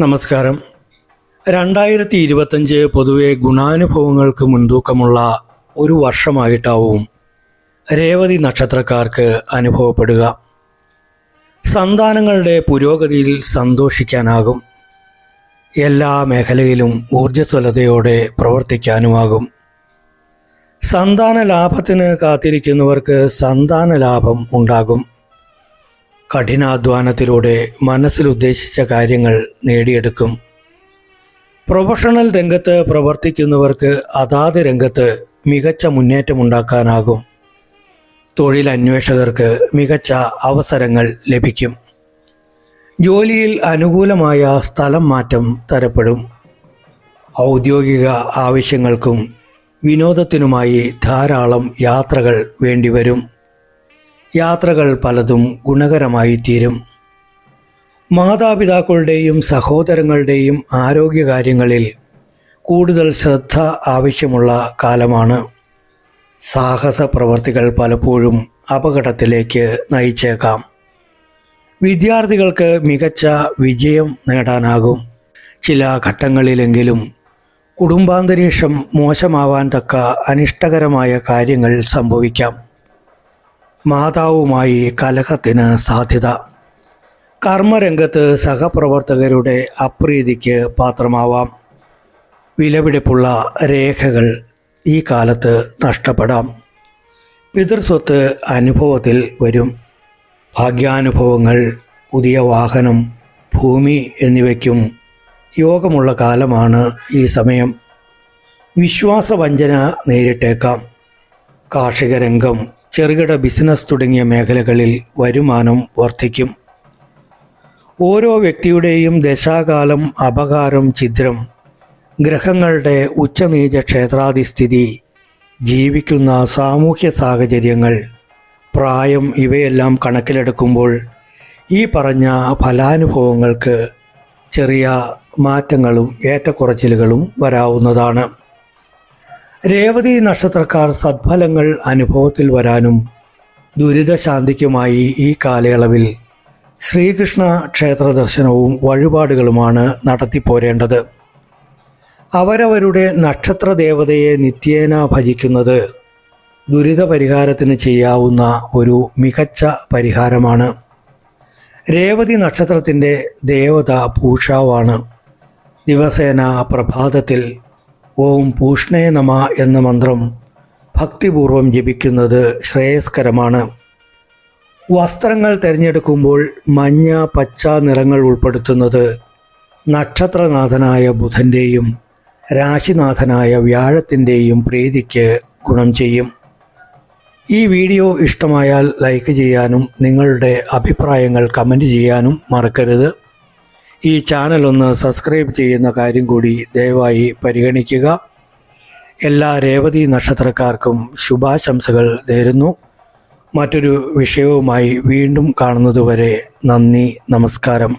നമസ്കാരം. രണ്ടായിരത്തി ഇരുപത്തഞ്ച് പൊതുവെ ഗുണാനുഭവങ്ങൾക്ക് മുൻതൂക്കമുള്ള ഒരു വർഷമായിട്ടാവും രേവതി നക്ഷത്രക്കാർക്ക് അനുഭവപ്പെടുക. സന്താനങ്ങളുടെ പുരോഗതിയിൽ സന്തോഷിക്കാനാകും. എല്ലാ മേഖലയിലും ഊർജസ്വലതയോടെ പ്രവർത്തിക്കാനുമാകും. സന്താന ലാഭത്തിന് കാത്തിരിക്കുന്നവർക്ക് സന്താന ലാഭം ഉണ്ടാകും. കഠിനാധ്വാനത്തിലൂടെ മനസ്സിലുദ്ദേശിച്ച കാര്യങ്ങൾ നേടിയെടുക്കും. പ്രൊഫഷണൽ രംഗത്ത് പ്രവർത്തിക്കുന്നവർക്ക് അതാത് രംഗത്ത് മികച്ച മുന്നേറ്റമുണ്ടാക്കാനാകും. തൊഴിലന്വേഷകർക്ക് മികച്ച അവസരങ്ങൾ ലഭിക്കും. ജോലിയിൽ അനുകൂലമായ സ്ഥലം മാറ്റം തരപ്പെടും. ഔദ്യോഗിക ആവശ്യങ്ങൾക്കും വിനോദത്തിനുമായി ധാരാളം യാത്രകൾ വേണ്ടിവരും. യാത്രകൾ പലതും ഗുണകരമായി തീരും മാതാപിതാക്കളുടെയും സഹോദരങ്ങളുടെയും ആരോഗ്യകാര്യങ്ങളിൽ കൂടുതൽ ശ്രദ്ധ ആവശ്യമുള്ള കാലമാണ്. സാഹസ പ്രവർത്തികൾ പലപ്പോഴും അപകടത്തിലേക്ക് നയിച്ചേക്കാം. വിദ്യാർത്ഥികൾക്ക് മികച്ച വിജയം നേടാനാകും. ചില ഘട്ടങ്ങളിലെങ്കിലും കുടുംബാന്തരീക്ഷം മോശമാവാൻ തക്ക അനിഷ്ടകരമായ കാര്യങ്ങൾ സംഭവിക്കാം. മാതാവുമായി കലഹത്തിന് സാധ്യത. കർമ്മരംഗത്ത് സഹപ്രവർത്തകരുടെ അപ്രീതിക്ക് പാത്രമാവാം. വിലപിടിപ്പുള്ള രേഖകൾ ഈ കാലത്ത് നഷ്ടപ്പെടാം. പിതൃസ്വത്ത് അനുഭവത്തിൽ വരും. ഭാഗ്യാനുഭവങ്ങൾ പുതിയ വാഹനം ഭൂമി എന്നിവയ്ക്കും യോഗമുള്ള കാലമാണ് ഈ സമയം. വിശ്വാസവഞ്ചന നേരിട്ടേക്കാം. കാർഷിക രംഗം ചെറുകിട ബിസിനസ് തുടങ്ങിയ മേഖലകളിൽ വരുമാനം വർദ്ധിക്കും. ഓരോ വ്യക്തിയുടെയും ദശാകാലം അപകാരം ഛിദ്രം ഗ്രഹങ്ങളുടെ ഉച്ചനീച ക്ഷേത്രാധിസ്ഥിതി ജീവിക്കുന്ന സാമൂഹ്യ സാഹചര്യങ്ങൾ പ്രായം ഇവയെല്ലാം കണക്കിലെടുക്കുമ്പോൾ ഈ പറഞ്ഞ ഫലാനുഭവങ്ങൾക്ക് ചെറിയ മാറ്റങ്ങളും ഏറ്റക്കുറച്ചിലുകളും വരാവുന്നതാണ്. രേവതി നക്ഷത്രക്കാർ സദ്ഫലങ്ങൾ അനുഭവത്തിൽ വരാനും ദുരിതശാന്തിക്കുമായി ഈ കാലയളവിൽ ശ്രീകൃഷ്ണ ക്ഷേത്ര ദർശനവും വഴിപാടുകളുമാണ് നടത്തിപ്പോരേണ്ടത്. അവരവരുടെ നക്ഷത്ര ദേവതയെ നിത്യേന ഭജിക്കുന്നത് ദുരിതപരിഹാരത്തിന് ചെയ്യാവുന്ന ഒരു മികച്ച പരിഹാരമാണ്. രേവതി നക്ഷത്രത്തിന്റെ ദേവത പൂഷാവാണ്. ദിവസേന പ്രഭാതത്തിൽ ഓം പൂഷ്ണേ നമ എന്ന മന്ത്രം ഭക്തിപൂർവം ജപിക്കുന്നത് ശ്രേയസ്കരമാണ്. വസ്ത്രങ്ങൾ തിരഞ്ഞെടുക്കുമ്പോൾ മഞ്ഞ പച്ച നിറങ്ങൾ ഉൾപ്പെടുത്തുന്നത് നക്ഷത്രനാഥനായ ബുധന്റെയും രാശിനാഥനായ വ്യാഴത്തിന്റെയും പ്രീതിക്ക് ഗുണം ചെയ്യും. ഈ വീഡിയോ ഇഷ്ടമായാൽ ലൈക്ക് ചെയ്യാനും നിങ്ങളുടെ അഭിപ്രായങ്ങൾ കമന്റ് ചെയ്യാനും മറക്കരുത്. ഈ ചാനൽ ഒന്ന് സബ്സ്ക്രൈബ് ചെയ്യുന്ന കാര്യം കൂടി ദയവായി പരിഗണിക്കുക. എല്ലാ രേവതി നക്ഷത്രക്കാർക്കും ശുഭാശംസകൾ നേരുന്നു. മറ്റൊരു വിഷയവുമായി വീണ്ടും കാണുന്നതുവരെ നന്ദി നമസ്കാരം.